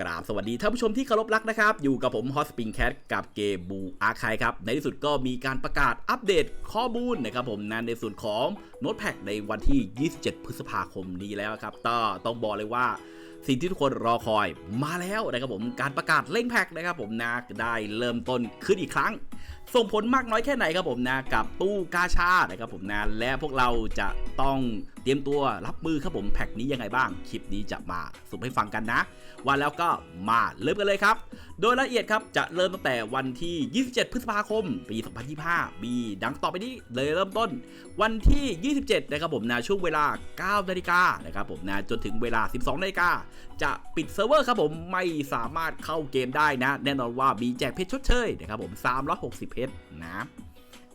กราบสวัสดีท่านผู้ชมที่เคารพรักนะครับ อยู่กับผมฮอสปิงแคทกับเกมบูอาคายครับ ในที่สุดก็มีการประกาศอัปเดตข้อมูลนะครับผมนะในส่วนของโน้ตแพ k ในวันที่ 27 พฤษภาคมนี้แล้วครับก็ต้องบอกเลยว่าสิ่งที่ทุกคนรอคอยมาแล้วนะครับผมการประกาศเล่งแพ็กนะครับผมนะได้เริ่มต้นขึ้นอีกครั้ง ส่งผลมากน้อยแค่ไหนครับผมนะ กับตู้กาชานะครับผมนะ และพวกเราจะต้องเตรียมตัวรับมือครับผมแพ็กนี้ยังไงบ้าง คลิปนี้จะมาสุปให้ฟังกันนะวันแล้วก็มาเริ่มกันเลยครับ โดยละเอียดครับจะเริ่มตั้งแต่วันที่ 27 พฤษภาคม ปี 2025 มีดังต่อไปนี้เลยเริ่มต้น วันที่ 27 นะครับผมนะช่วงเวลา 9 นาฬิกานะครับผมนะจนถึงเวลา 12 นาฬิกา จะปิดเซิร์ฟเวอร์ครับผมไม่สามารถเข้าเกมได้นะ แน่นอนว่ามีแจกเพชรชดเชยนะครับผม 360 เพชรนะ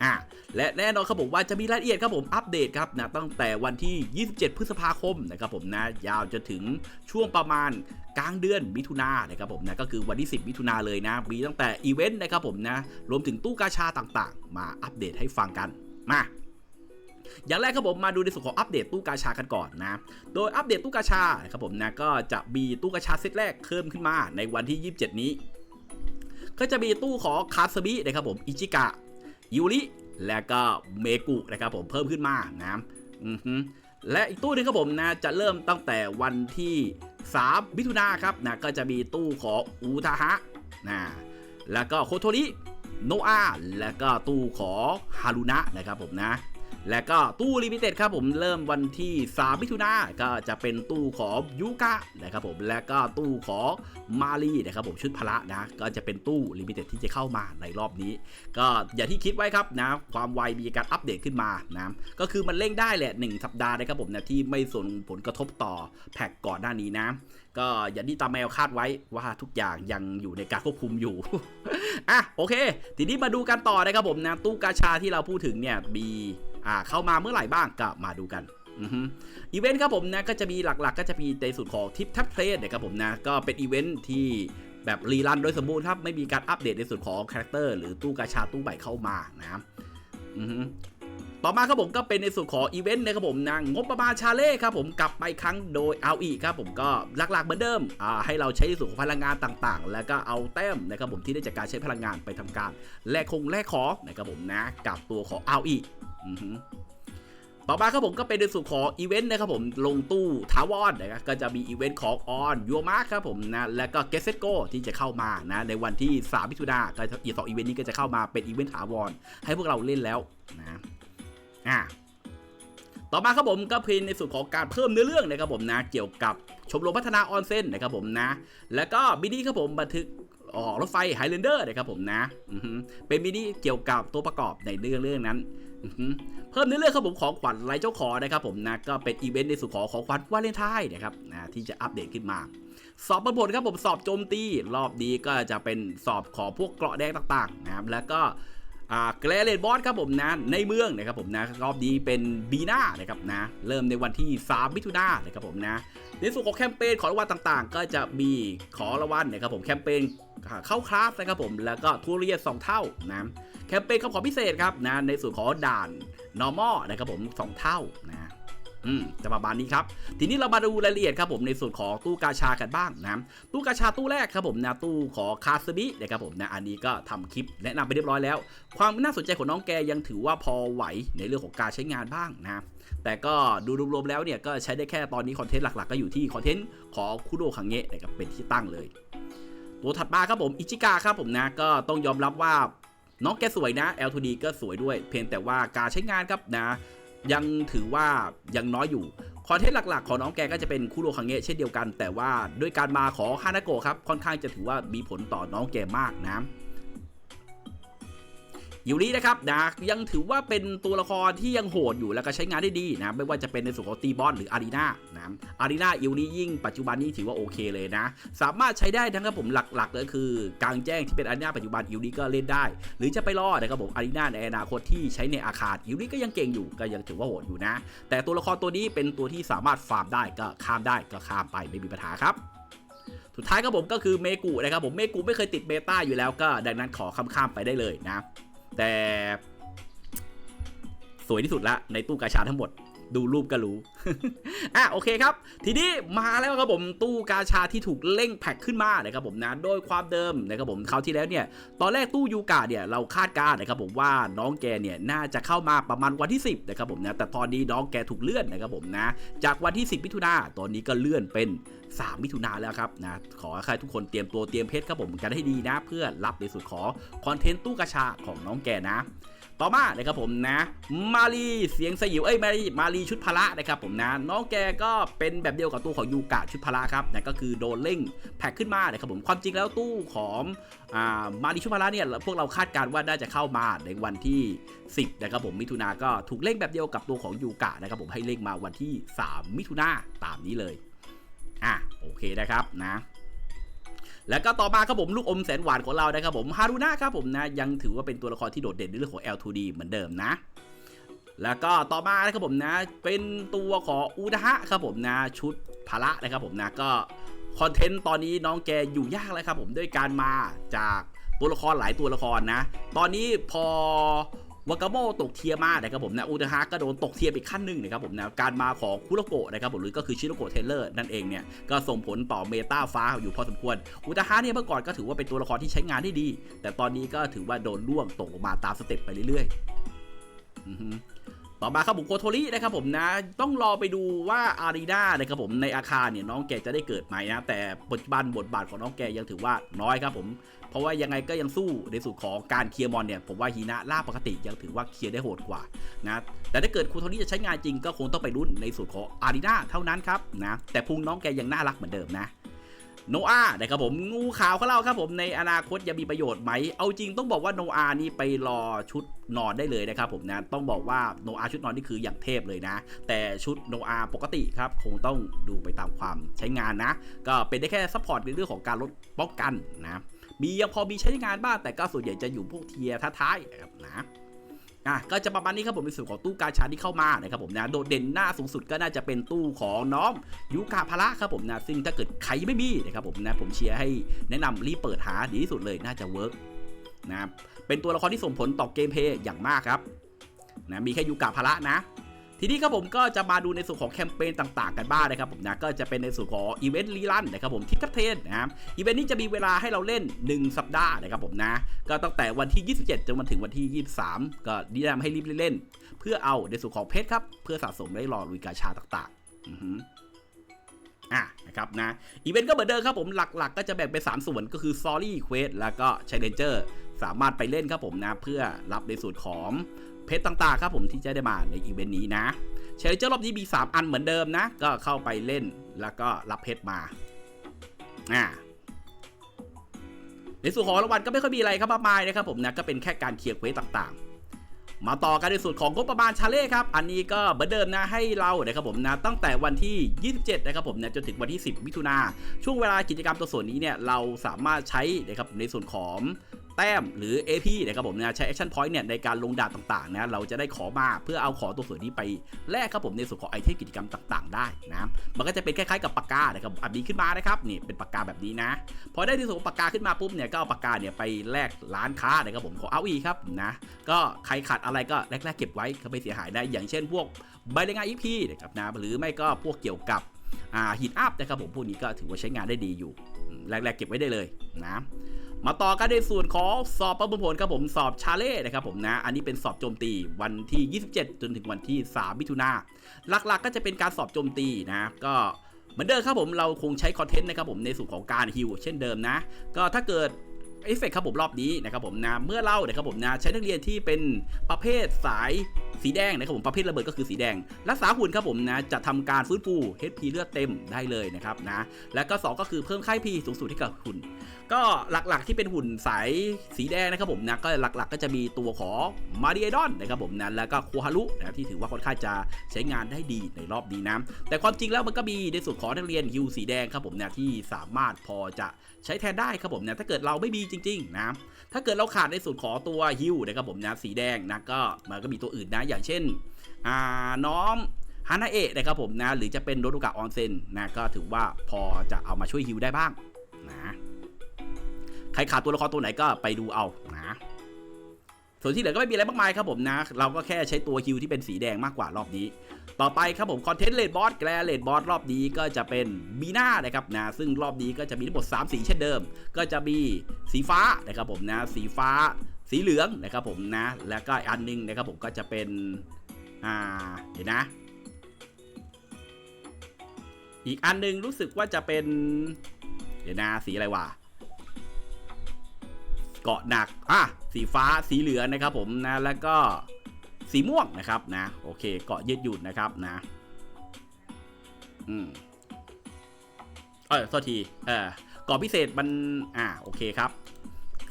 อะและแน่นอนครับผมว่าจะมีรายละเอียดครับผมอัปเดตครับนะตั้งแต่วันที่ 27 พฤษภาคมนะครับผมนะยาวจนถึงช่วงประมาณกลางเดือนมิถุนายนนะครับผมนะก็คือวันที่ 10 มิถุนายนเลยนะ มีตั้งแต่อีเวนต์นะครับผมนะรวมถึงตู้กาชาต่างๆ มาอัปเดตให้ฟังกันมา อย่างแรกครับผมมาดูในส่วนของอัปเดตตู้กาชากันก่อนนะ โดยอัปเดตตู้กาชาครับผมนะก็จะมีตู้กาชาเซตแรกเพิ่มขึ้นมาในวันที่ 27 นี้ ก็จะมีตู้ของคาสบินะครับผมอิจิกะยูริและก็เมกุนะครับผมเพิ่มขึ้นมานะอือฮึและอีกตู้หนึงครับผมนะจะเริ่มตั้งแต่วันที่3มิถุนาครับนะก็จะมีตู้ของอูทาฮะนะแล้วก็โคโทริโนอาแล้วก็ตู้ของฮารุนะนะครับผมนะ และก็ตู้ลิมิเต็ดครับผมเริ่มวันที่ 3 มิถุนายนก็จะเป็นตู้ของยูกะนะครับผมและก็ตู้ของมารีนะครับผมชุดพละนะ ก็จะเป็นตู้ลิมิเต็ดที่จะเข้ามาในรอบนี้ ก็อย่างที่คิดไว้ครับนะความไวมีการอัปเดตขึ้นมานะก็คือมันเร่งได้แหละ 1 สัปดาห์นะครับผมนะที่ไม่ส่งผลกระทบต่อแพ็กก่อนหน้านี้นะ ก็อย่างที่ตามแมวคาดไว้ว่าทุกอย่างยังอยู่ในการควบคุมอยู่อะโอเค ทีนี้มาดูกันต่อนะครับผมนะตู้กาชาที่เราพูดถึงเนี่ยมี อ่าเข้ามาเมื่อไหร่บ้างก็มาดูกันอีเวนต์ครับผมนะก็จะมีหลักๆ ก็จะมีในส่วนของทิปทัพเพลสนะครับผมนะก็เป็นอีเวนต์ที่แบบรีรันโดยสมบูรณ์ครับไม่มีการอัปเดตในส่วนของคาแรคเตอร์หรือตู้กาชาตู้ใหม่เข้ามานะอือฮึต่อมาครับผมก็เป็นในส่วนของอีเวนต์นะครับผมนะงบประมาณชาเล่ครับผมกลับไปครั้งโดยเอาอีกครับผมก็หลักๆเหมือนเดิมอ่าให้เราใช้ในส่วนของพลังงานต่างๆ แล้วก็เอาแต้มนะครับผมที่ได้จากการใช้พลังงานไปทำการแลกคงแลกขอนะครับผมนะกับตัวของเอาอีกอือฮึ ต่อมาครับผมก็เป็นในส่วนของอีเวนต์นะครับผมลงตู้ทาวอนนะครับก็จะมีอีเวนต์ของออนยูมาร์ครับผมนะแล้วก็เกสเซโกที่จะเข้ามานะในวันที่ 3 มิถุนายนก็อีสองอีเวนต์นี้ก็จะเข้ามาเป็นอีเวนต์ถาวรให้พวกเราเล่นแล้วนะอ่าต่อมาครับผมก็เป็นในส่วนของการเพิ่มเนื้อเรื่องนะครับผมนะเกี่ยวกับชมรมพัฒนาออนเซ็นนะครับผมนะ แล้วก็มินิครับผมบันทึกออกรถไฟไฮเลนเดอร์นะครับผมนะเป็นมินิเกี่ยวกับตัวประกอบในเรื่องเรื่องนั้น เพิ่มในเรื่องครับผมของขวัญไร้เจ้าของนะครับผมนะก็เป็นอีเวนต์ในส่วนของของขวัญวาเลนไทน์นะครับนะที่จะอัปเดตขึ้นมาสอบบนบทครับผมสอบโจมตี รอบนี้ก็จะเป็นสอบของพวกเกราะแดงต่างๆนะครับแล้วก็ อ่าแกลเลนบอสครับผมนะในเมืองนะครับผมนะรอบนี้เป็นบีน่านะครับนะเริ่มในวันที่ 3 มิถุนายนนะครับผมนะในส่วนของแคมเปญขอรางวัลต่างๆ ก็จะมีขอรางวัลนะครับผมแคมเปญเข้าคลาสนะครับผมแล้วก็ทัวเรียสองเท่านะแคมเปญคำขอพิเศษครับนะในส่วนของด่าน normal นะครับผม 2 เท่านะ อืมจะประมาณนี้ครับ ทีนี้เรามาดูรายละเอียดครับผมในส่วนของตู้กาชากันบ้างนะตู้กาชาตู้แรกครับผมนะตู้ของคาสบินะครับผมนะอันนี้ก็ทำคลิปแนะนำไปเรียบร้อยแล้ว ความน่าสนใจของน้องแกยังถือว่าพอไหวในเรื่องของการใช้งานบ้างนะแต่ก็ดูรวมๆแล้วเนี่ยก็ใช้ได้แค่ตอนนี้คอนเทนต์หลักๆ ก็อยู่ที่คอนเทนต์ของคุโรคังเงะนะครับเป็นที่ตั้งเลย ตัวถัดมาครับผมอิจิกาครับผมนะก็ต้องยอมรับว่าน้องแกสวยนะ L2D ก็สวยด้วย เพียงแต่ว่าการใช้งานครับนะ ยังถือว่ายังน้อยอยู่ คอนเทนต์หลักๆ ของน้องแกก็จะเป็นคุโรคังเงะเช่นเดียวกัน แต่ว่าด้วยการมาของฮานาโกะครับค่อนข้างจะถือว่ามีผลต่อน้องแกมากนะ ยูรินะครับนะยังถือว่าเป็นตัวละครที่ยังโหดอยู่แล้วก็ใช้งานได้ดีนะไม่ว่าจะเป็นในส่วนของตีบอสหรืออารีนานะอารีนายูริยิ่งปัจจุบันนี้ถือว่าโอเคเลยนะ สามารถใช้ได้ทั้งครับผมหลักๆก็คือกลางแจ้งที่เป็นอารีนาปัจจุบันยูริก็เล่นได้ หรือจะไปรอนะครับผมอารีนาในอนาคตที่ใช้ในอาคารยูริก็ยังเก่งอยู่ก็ยังถือว่าโหดอยู่นะ แต่ตัวละครตัวนี้เป็นตัวที่สามารถฟาร์มได้ก็ข้ามได้ก็ข้ามไปไม่มีปัญหาครับสุดท้ายครับผมก็คือเมกุนะครับผมเมกุไม่เคยติดเบต้าอยู่แล้วก็ดังนั้นขอข้ามๆไปได้เลยนะ แต่สวยที่สุดละในตู้กาชาทั้งหมด ดูรูปก็รู้ อะโอเคครับ ทีนี้มาแล้วครับผมตู้กาชาที่ถูกเร่งแพ็คขึ้นมานะครับผมนะโดยความเดิมนะครับผมคราวที่แล้วเนี่ยตอนแรกตู้ยูกาเนี่ยเราคาดการณ์นะครับผมว่าน้องแกเนี่ยน่าจะเข้ามาประมาณวันที่ 10นะครับผมนะแต่ตอนนี้น้องแกถูกเลื่อนนะครับผมนะจากวันที่ 10มิถุนาตอนนี้ก็เลื่อนเป็น3มิถุนาแล้วครับนะขอให้ทุกคนเตรียมตัวเตรียมเพชรครับผมกันให้ดีนะ เพื่อรับในส่วนของคอนเทนต์ตู้กาชาของน้องแกนะ ต่อมานะครับผมนะ มารีเสียงสยิวเอ้ยมารีมารีชุดพละนะครับผมนะน้องแกก็เป็นแบบเดียวกับตู้ของยูกะชุดพละครับนะก็คือโดนเร่งแพ็คขึ้นมานะครับผมความจริงแล้วตู้ของอ่ามารีชุดพละเนี่ยพวกเราคาดการณ์ว่าน่าจะเข้ามาในวันที่ 10นะครับผมมิถุนาก็ถูกเร่งแบบเดียวกับตัวของยูกะนะครับผมให้เร่งมาวันที่ 3 มิถุนาตามนี้เลยอะโอเคนะครับนะ แล้วก็ต่อมาครับผมลูกอมแสนหวานของเรานะครับผมฮารุนะครับผมนะยังถือว่าเป็นตัวละครที่โดดเด่นในเรื่องของ L2D เหมือนเดิมนะแล้วก็ต่อมานะครับผมนะ เป็นตัวของอุดะฮะครับผมนะ ชุดพละนะครับผมนะก็คอนเทนต์ตอนนี้น้องแกอยู่ยากแล้วครับผมด้วยการมาจากตัวละครหลายตัวละครนะ ตอนนี้พอ วากาโมตกเทียมากนะครับผมนะอุตฮาก็โดนตกเทียร์ไปขั้นหนึ่งนะครับผมนะการมาของคุโรโกะนะครับผมหรือก็คือชิโรโกะเทเลอร์นั่นเองเนี่ยก็ส่งผลต่อเมตาฟ้าอยู่พอสมควร อุตฮาเนี่ยเมื่อก่อนก็ถือว่าเป็นตัวละครที่ใช้งานได้ดี แต่ตอนนี้ก็ถือว่าโดนล่วงตกลงมาตามสเต็ปไปเรื่อยๆ ต่อมาครับผมโคโทรินะครับผมนะต้องรอไปดูว่าอารีนานะครับผมในอาคารเนี่ยน้องแกจะได้เกิดไหมนะแต่ปัจจุบันบทบาทของน้องแกยังถือว่าน้อยครับผม เพราะว่ายังไงก็ยังสู้ในส่วนของการเคลียร์มอนเนี่ยผมว่าฮีนะล่าปกติยังถือว่าเคลียร์ได้โหดกว่านะแต่ถ้าเกิดคูโทนี่จะใช้งานจริงก็คงต้องไปรุ่นในส่วนของอารีนาเท่านั้นครับนะแต่พุงน้องแกยังน่ารักเหมือนเดิมนะ โนอานะครับผมงูขาวของเราครับผมในอนาคตจะมีประโยชน์ไหม เอาจริงต้องบอกว่าโนอานี่ไปรอชุดนอนได้เลยนะครับผมนะต้องบอกว่าโนอาชุดนอนนี่คืออย่างเทพเลยนะ แต่ชุดโนอาปกติครับคงต้องดูไปตามความใช้งานนะ ก็เป็นได้แค่ซัพพอร์ตในเรื่องของการลดป้องกันนะมียังพอมีใช้งานบ้างแต่ก็ส่วนใหญ่จะอยู่พวกเทียท้ายๆนะครับนะ นะก็จะประมาณนี้ครับผมในส่วนของตู้กาชาที่เข้ามานะครับผมนะโดดเด่นหน้าสูงสุดก็น่าจะเป็นตู้ของน้องยูกาพละครับผมนะซึ่งถ้าเกิดใครไม่มีนะครับผมนะผมเชียร์ให้แนะนำรีบเปิดหาดีที่สุดเลยน่าจะเวิร์กนะเป็นตัวละครที่ส่งผลต่อเกมเพย์อย่างมากครับนะมีแค่ยูกาพละนะ ทีนี้ครับผมก็จะมาดูในส่วนของแคมเปญต่างๆกันบ้างนะครับผมนะก็จะเป็นในส่วนของอีเวนต์รีลันนะครับผมทิกทับเทนนะครับอีเวนต์นี้จะมีเวลาให้เราเล่น 1 สัปดาห์นะครับผมนะ ก็ตั้งแต่วันที่ 27 จนมาถึงวันที่ 23 ก็แนะนำให้รีบเล่น เพื่อเอาในส่วนของเพชรครับ เพื่อสะสมได้รอลุยกาชาต่างๆ อือฮึอะนะครับนะอีเวนต์ก็เหมือนเดิมครับผมหลักๆก็จะแบ่งเป็น 3 ส่วนก็คือ Story Quest แล้วก็ Challenger สามารถไปเล่นครับผมนะ เพื่อรับในส่วนของ เพชรต่างๆครับผมที่จะได้มาในอีเวนต์นี้นะเชลเจอร์รอบนี้มี 3 อันเหมือนเดิมนะ ก็เข้าไปเล่นแล้วก็รับเพชรมาอ่าในส่วนของรางวัลก็ไม่ค่อยมีอะไรครับมากมายนะครับผมนะก็เป็นแค่การเคลียร์เควสต่างๆ มาต่อกันในส่วนของงบประมาณชาเล่ครับ อันนี้ก็เหมือนเดิมนะให้เรานะครับผมนะตั้งแต่วันที่ 27 นะครับผมนะจนถึงวันที่ 10 มิถุนาช่วงเวลากิจกรรมตัวส่วนนี้เนี่ยเราสามารถใช้นะครับในส่วนของ แต้มหรือ AP นะครับผมนะใช้ Action Point เนี่ยในการลงดาบต่างๆนะเราจะได้ขอมาเพื่อเอาขอตัวส่วนนี้ไปแลกครับผมในส่วนของไอเทมกิจกรรมต่างๆ ได้นะมันก็จะเป็นคล้ายๆกับปากกานะครับอันนี้ขึ้นมานะครับนี่เป็นปากกาแบบนี้นะพอได้ในส่วนของปากกาขึ้นมาปุ๊บเนี่ยก็เอาปากกาเนี่ยไปแลกร้านค้านะครับผมของเอาอีครับนะก็ใครขาดอะไรก็แลกๆเก็บไว้ก็ไม่เสียหายได้อย่างเช่น พวกใบรายงาน EP นะครับนะหรือไม่ก็พวกเกี่ยวกับอ่าฮิตอัพนะครับผมพวกนี้ก็ถือว่าใช้งานได้ดีอยู่แรกๆเก็บไว้ได้เลยนะ มาต่อกันในส่วนของสอบประมวลผลครับผมสอบชาเล่นะครับผมนะ อันนี้เป็นสอบโจมตีวันที่ 27 จนถึงวันที่ 3 มิถุนาหลักๆ ก็จะเป็นการสอบโจมตีนะก็เหมือนเดิมครับผมเราคงใช้คอนเทนต์นะครับผมในส่วนของการฮิวเช่นเดิมนะ ก็ถ้าเกิด เอฟเฟกครับผมรอบนี้นะครับผมนะเมื่อเล่านะครับผมนะใช้นักเรียนที่เป็นประเภทสายสีแดงนะครับผมประเภทระเบิดก็คือสีแดง รักษาหุ่นครับผมนะจะทำการฟื้นฟู HP เลือดเต็มได้เลยนะครับนะแล้วก็สองก็คือเพิ่มค่ายพีสูงสุดให้กับหุ่น ก็หลักๆที่เป็นหุ่นสายสีแดงนะครับผมนะก็หลักๆ ก็จะมีตัวของมาริเอดอนนะครับผมนะแล้วก็โคฮารุนะที่ถือว่าค่อนข้างจะใช้งานได้ดีในรอบนี้นะแต่ความจริงแล้วมันก็มีในส่วนของนักเรียนฮิวสีแดงครับผมนะที่สามารถพอจะใช้แทนได้ครับผมนะถ้าเกิดเราไม่มีจจริงๆนะถ้าเกิดเราขาดในส่วนของตัวฮิวนะครับผมนะสีแดงนะก็มันก็มีตัวอื่นนะอย่างเช่นอ่าน้องฮานาเอะนะครับผมนะหรือจะเป็นโรดุกะออนเซนนะก็ถือว่าพอจะเอามาช่วยฮิวได้บ้างนะใครขาดตัวละครตัวไหนก็ไปดูเอา ส่วนที่เหลือก็ไม่มีอะไรมากมายครับผมนะ เราก็แค่ใช้ตัวฮิวที่เป็นสีแดงมากกว่ารอบนี้ ต่อไปครับผมคอนเทนต์เลดบอสแกลเลดบอสรอบนี้ก็จะเป็นบีน่านะครับนะซึ่งรอบนี้ก็จะมีทั้งหมด3สีเช่นเดิม ก็จะมีสีฟ้านะครับผมนะสีฟ้า สีเหลืองนะครับผมนะ แล้วก็อันหนึงนะครับผมก็จะเป็นอ่าเดี๋ยวนะ อีกอันหนึงรู้สึกว่าจะเป็นเดี๋ยวนะสีอะไรวะ เกาะหนักอะสีฟ้าสีเหลืองนะครับผมนะแล้วก็สีม่วงนะครับนะโอเค เกาะยืดหยุ่นนะครับนะอืมเออโทษทีเออเกาะพิเศษมันอ่าโอเคครับ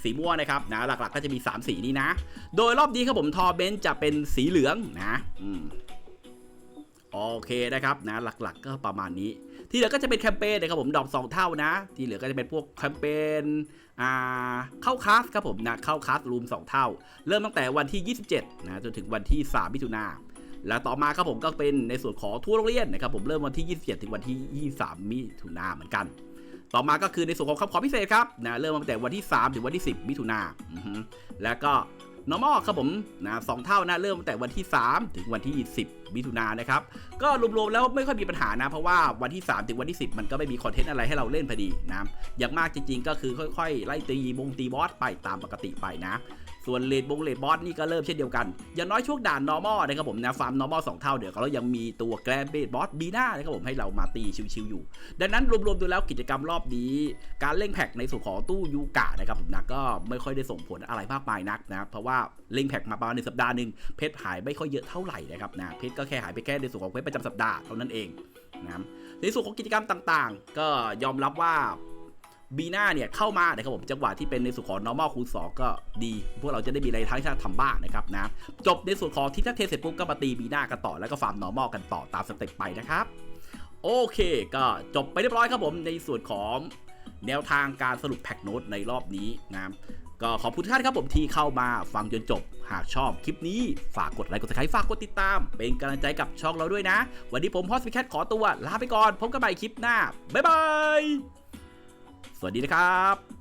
สีม่วงนะครับนะหลักๆก็จะมี 3 สีนี้นะ โดยรอบนี้ครับผมทอเบนจะเป็นสีเหลืองนะอืม โอเคนะครับนะหลักๆก็ประมาณนี้ ที่เหลือก็จะเป็นแคมเปญนะครับผมดอกสองเท่านะ ที่เหลือก็จะเป็นพวกแคมเปญอ่าเข้าคลาสครับผมนะเข้าคลาสรูม2 เท่า เริ่มตั้งแต่วันที่ 27นะจนถึงวันที่ 3 มิถุนาแล้วต่อมาครับผมก็เป็นในส่วนของทั่วโรงเรียนนะครับผมเริ่มวันที่ 27 ถึงวันที่ 23 มิถุนาเหมือนกัน ต่อมาก็คือในส่วนของคำขอพิเศษครับนะเริ่มตั้งแต่วันที่ 3 ถึงวันที่ 10 มิถุนาแล้วก็ normal ครับผมนะสองเท่านะเริ่มตั้งแต่วันที่ 3 ถึงวันที่ 10มิถุนายนนะครับ ก็รวมๆแล้วไม่ค่อยมีปัญหานะ เพราะว่าวันที่ 3 ถึงวันที่ 10 มันก็ไม่มีคอนเทนต์อะไรให้เราเล่นพอดีนะอย่างมากจริงๆ ก็คือค่อยๆ ไล่ตีบงตีบอสไปตามปกติไปนะ ส่วนเลดบงเลดบอสนี่ก็เริ่มเช่นเดียวกัน อย่างน้อยช่วงด่าน normal นะครับผมนะฟาร์ม normal 2 เท่าเดี๋ยวเรายังมีตัวแกรนเบดบอสบีน่านะครับผมให้เรามาตีชิวๆอยู่ ดังนั้นรวมๆดูแล้วกิจกรรมรอบนี้ การเล่งแพ็กในส่วนของตู้ยูกะนะครับผมนะก็ไม่ค่อยได้ส่งผลอะไรมากมายนักนะเพราะว่าเล่งแพ็กมาประมาณหนึ่งสัปดาห์หนึ่งเพชรหายไม่ค่อยเยอะเท่าไหร่นะครับนะเพชรก็แค่หายไปแค่ในส่วนของเพชรประจำสัปดาห์เท่านั้นเองนะในส่วนของกิจกรรมต่างๆ ก็ยอมรับว่า บีน่าเนี่ยเข้ามานะครับผมจังหวะที่เป็นในส่วนของ normal คูณ2ก็ดี พวกเราจะได้มีอะไรทั้งที่ทำบ้างนะครับนะจบในส่วนของที่ถ้าเทเสร็จปุ๊บก็มาตีบีน่ากันต่อแล้วก็ฟาร์ม normal กันต่อตามสเต็ปไปนะครับโอเค ก็จบไปเรียบร้อยครับผมในส่วนของแนวทางการสรุปแพ็กโน้ตในรอบนี้นะครับก็ขอบคุณทุกท่านครับผมที่เข้ามาฟังจนจบ หากชอบคลิปนี้ฝากกดไลค์กดติดตามฝากกดติดตาม เป็นกำลังใจกับช่องเราด้วยนะ วันนี้ผมพอสพิแคทขอตัวลาไปก่อนพบกันใหม่คลิปหน้า บ๊ายบาย สวัสดีนะครับ